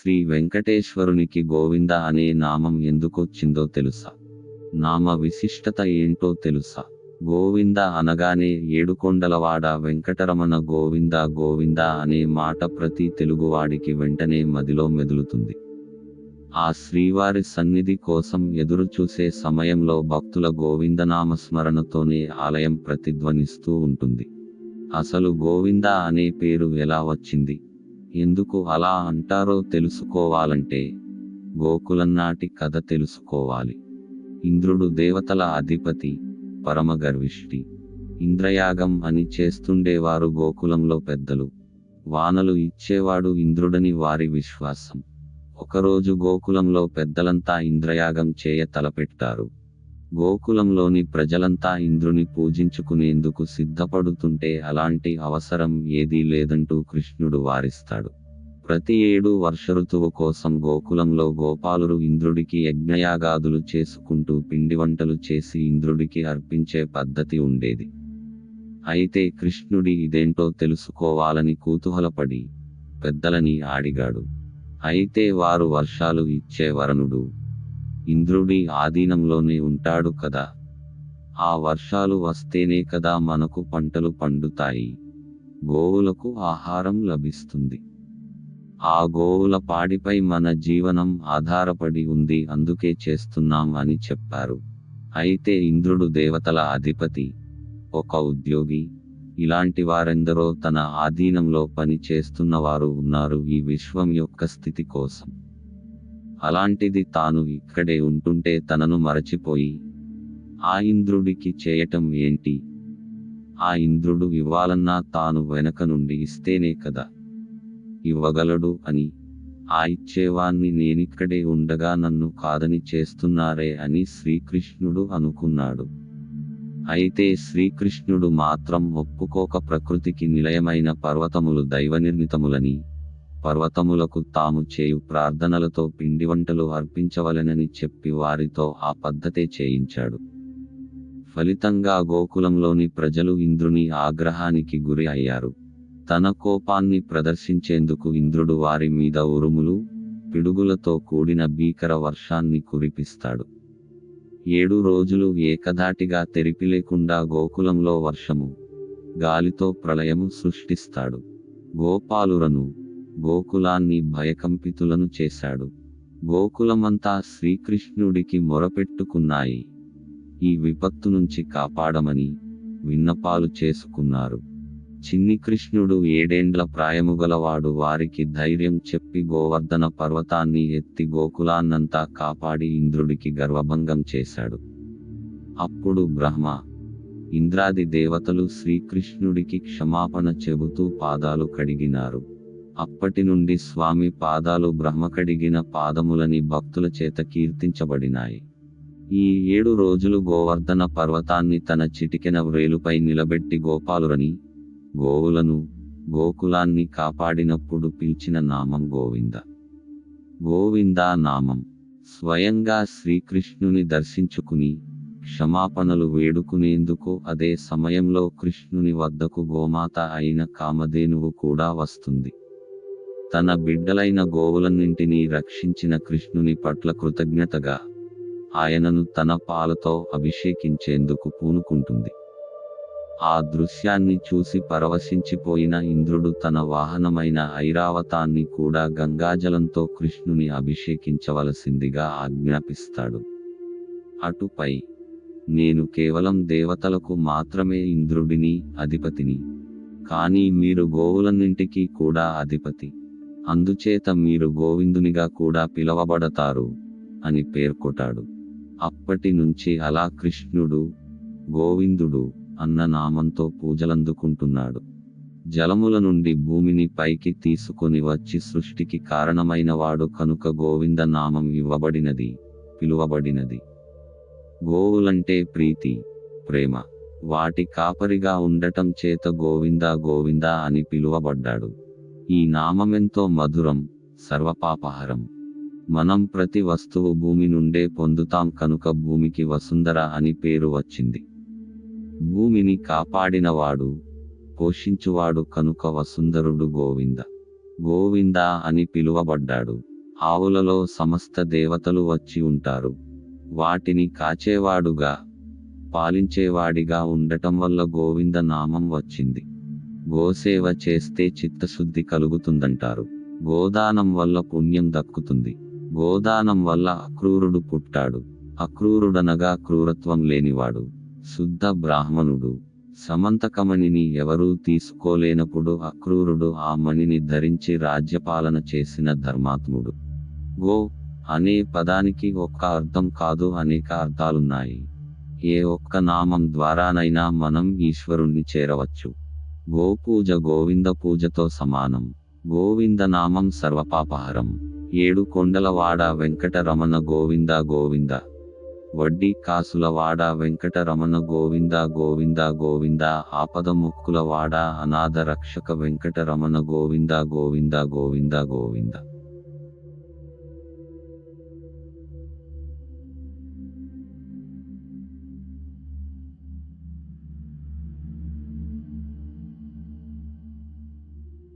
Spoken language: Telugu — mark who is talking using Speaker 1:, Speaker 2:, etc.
Speaker 1: శ్రీ వెంకటేశ్వరునికి గోవింద అనే నామం ఎందుకొచ్చిందో తెలుసా? నామ విశిష్టత ఏంటో తెలుసా? గోవింద అనగానే ఏడుకొండలవాడ వెంకటరమణ గోవింద గోవింద అనే మాట ప్రతి తెలుగువాడికి వెంటనే మదిలో మెదులుతుంది. ఆ శ్రీవారి సన్నిధి కోసం ఎదురు చూసే సమయంలో భక్తుల గోవిందనామ స్మరణతోనే ఆలయం ప్రతిధ్వనిస్తూ ఉంటుంది. అసలు గోవింద అనే పేరు ఎలా వచ్చింది? ఎందుకు అలా అంటారో తెలుసుకోవాలంటే గోకులన్నాటి కథ తెలుసుకోవాలి. ఇంద్రుడు దేవతల అధిపతి పరమగర్విష్టి ఇంద్రయాగం అని చేస్తుండేవారు గోకులంలో పెద్దలు. వానలు ఇచ్చేవాడు ఇంద్రుడని వారి విశ్వాసం. ఒకరోజు గోకులంలో పెద్దలంతా ఇంద్రయాగం చేయ తలపెట్టారు. గోకులంలోని ప్రజలంతా ఇంద్రుని పూజించుకునేందుకు సిద్ధపడుతుంటే అలాంటి అవసరం ఏదీ లేదంటూ కృష్ణుడు వారిస్తాడు. ప్రతి ఏడు వర్ష ఋతువు కోసం గోకులంలో గోపాలురు ఇంద్రుడికి యజ్ఞయాగాదులు చేసుకుంటూ పిండి వంటలు చేసి ఇంద్రుడికి అర్పించే పద్ధతి ఉండేది. అయితే కృష్ణుడి ఇదేంటో తెలుసుకోవాలని కుతూహలపడి పెద్దలని ఆడిగాడు. అయితే వారు వర్షాలు ఇచ్చే వరణుడు ఇంద్రుడి ఆధీనంలోనే ఉంటాడు కదా. ఆ వర్షాలు వస్తేనే కదా మనకు పంటలు పండుతాయి. గోవులకు ఆహారం లభిస్తుంది. ఆ గోవుల పాడిపై మన జీవనం ఆధారపడి ఉంది అందుకే చేస్తున్నాం అని చెప్పారు. అయితే ఇంద్రుడు దేవతల అధిపతి ఒక ఉద్యోగి ఇలాంటి వారెందరో తన ఆధీనంలో పని చేస్తున్నవారు ఉన్నారు ఈ విశ్వం యొక్క స్థితి కోసం. అలాంటిది తాను ఇక్కడే ఉంటుంటే తనను మరచిపోయి ఆ ఇంద్రుడికి చేయటం ఏంటి? ఆ ఇంద్రుడు ఇవ్వాలన్నా తాను వెనక నుండి ఇస్తేనే కదా? ఇవ్వగలడు అని ఆ ఇచ్చేవాణ్ణి నేనిక్కడే ఉండగా నన్ను కాదని చేస్తున్నారే అని శ్రీకృష్ణుడు అనుకున్నాడు. అయితే శ్రీకృష్ణుడు మాత్రం ఒప్పుకోక ప్రకృతికి నిలయమైన పర్వతములు దైవనిర్మితములని పర్వతములకు తాము చేయు ప్రార్థనలతో పిండి వంటలు అర్పించవలెనని చెప్పి వారితో ఆ పద్ధతే చేయించాడు. ఫలితంగా గోకులంలోని ప్రజలు ఇంద్రుని ఆగ్రహానికి గురి అయ్యారు. తన కోపాన్ని ప్రదర్శించేందుకు ఇంద్రుడు వారి మీద ఉరుములు పిడుగులతో కూడిన భీకర వర్షాన్ని కురిపిస్తాడు. ఏడు రోజులు ఏకధాటిగా తెరిపిలేకుండా గోకులంలో వర్షము గాలితో ప్రళయము సృష్టిస్తాడు. గోపాలురను గోకులాన్ని భయకంపితులను చేశాడు. గోకులమంతా శ్రీకృష్ణుడికి మొరపెట్టుకున్నాయి. ఈ విపత్తు నుంచి కాపాడమని విన్నపాలు చేసుకున్నారు. చిన్ని కృష్ణుడు ఏడేండ్ల ప్రాయముగలవాడు వారికి ధైర్యం చెప్పి గోవర్ధన పర్వతాన్ని ఎత్తి గోకులాన్నంతా కాపాడి ఇంద్రుడికి గర్వభంగం చేశాడు. అప్పుడు బ్రహ్మ ఇంద్రాది దేవతలు శ్రీకృష్ణుడికి క్షమాపణ చెబుతూ పాదాలు కడిగినారు. అప్పటి నుండి స్వామి పాదాలు బ్రహ్మ కడిగిన పాదములని భక్తుల చేత కీర్తించబడినాయి. ఈ ఏడు రోజులు గోవర్ధన పర్వతాన్ని తన చిటికెన వ్రేలుపై నిలబెట్టి గోపాలురని గోవులను గోకులాన్ని కాపాడినప్పుడు పిలిచిన నామం గోవింద. గోవిందా నామం. స్వయంగా శ్రీకృష్ణుని దర్శించుకుని క్షమాపణలు వేడుకునేందుకు అదే సమయంలో కృష్ణుని వద్దకు గోమాత అయిన కామధేనువు కూడా వస్తుంది. తన బిడ్డలైన గోవులన్నింటినీ రక్షించిన కృష్ణుని పట్ల కృతజ్ఞతగా ఆయనను తన పాలతో అభిషేకించేందుకు పూనుకుంటుంది. ఆ దృశ్యాన్ని చూసి పరవశించిపోయిన ఇంద్రుడు తన వాహనమైన ఐరావతాన్ని కూడా గంగాజలంతో కృష్ణుని అభిషేకించవలసిందిగా ఆజ్ఞాపిస్తాడు. అటుపై నేను కేవలం దేవతలకు మాత్రమే ఇంద్రుడిని అధిపతిని కానీ మీరు గోవులన్నింటికీ కూడా అధిపతి. అందుచేత మీరు గోవిందునిగా కూడా పిలవబడతారు అని పేర్కొటాడు. అప్పటి నుంచి అలా కృష్ణుడు గోవిందుడు అన్న నామంతో పూజలందుకుంటున్నాడు. జలముల నుండి భూమిని పైకి తీసుకొని వచ్చి సృష్టికి కారణమైనవాడు కనుక గోవింద నామం ఇవ్వబడినది పిలువబడినది. గోవులంటే ప్రీతి ప్రేమ. వాటి కాపరిగా ఉండటం చేత గోవింద గోవింద అని పిలువబడ్డాడు. ఈ నామమెంతో మధురం సర్వపాపహరం. మనం ప్రతి వస్తువు భూమి నుండే పొందుతాం కనుక భూమికి వసుంధర అని పేరు వచ్చింది. భూమిని కాపాడినవాడు పోషించువాడు కనుక వసుంధరుడు గోవింద. గోవింద అని పిలువబడ్డాడు. ఆవులలో సమస్త దేవతలు వచ్చి ఉంటారు. వాటిని కాచేవాడుగా పాలించేవాడిగా ఉండటం వల్ల గోవింద నామం వచ్చింది. గోసేవ చేస్తే చిత్తశుద్ధి కలుగుతుందంటారు. గోదానం వల్ల పుణ్యం దక్కుతుంది. గోదానం వల్ల అక్రూరుడు పుట్టాడు. అక్రూరుడనగా క్రూరత్వం లేనివాడు. శుద్ధ బ్రాహ్మణుడు. సమంతకమణిని ఎవరూ తీసుకోలేనప్పుడు అక్రూరుడు ఆ మణిని ధరించి రాజ్యపాలన చేసిన ధర్మాత్ముడు. గో అనే పదానికి ఒక్క అర్థం కాదు అనేక అర్థాలున్నాయి. ఏ ఒక్క నామం ద్వారానైనా మనం ఈశ్వరుణ్ణి చేరవచ్చు. గోపూజ గోవింద పూజతో సమానం. గోవింద నామం సర్వపాపహరం. ఏడు కొండలవాడ వెంకటరమణ గోవింద గోవింద. వడ్డీ కాసులవాడ వెంకటరమణ గోవింద గోవింద గోవింద. ఆపద ముక్కులవాడ అనాథ రక్షక వెంకటరమణ గోవింద గోవింద గోవింద గోవింద.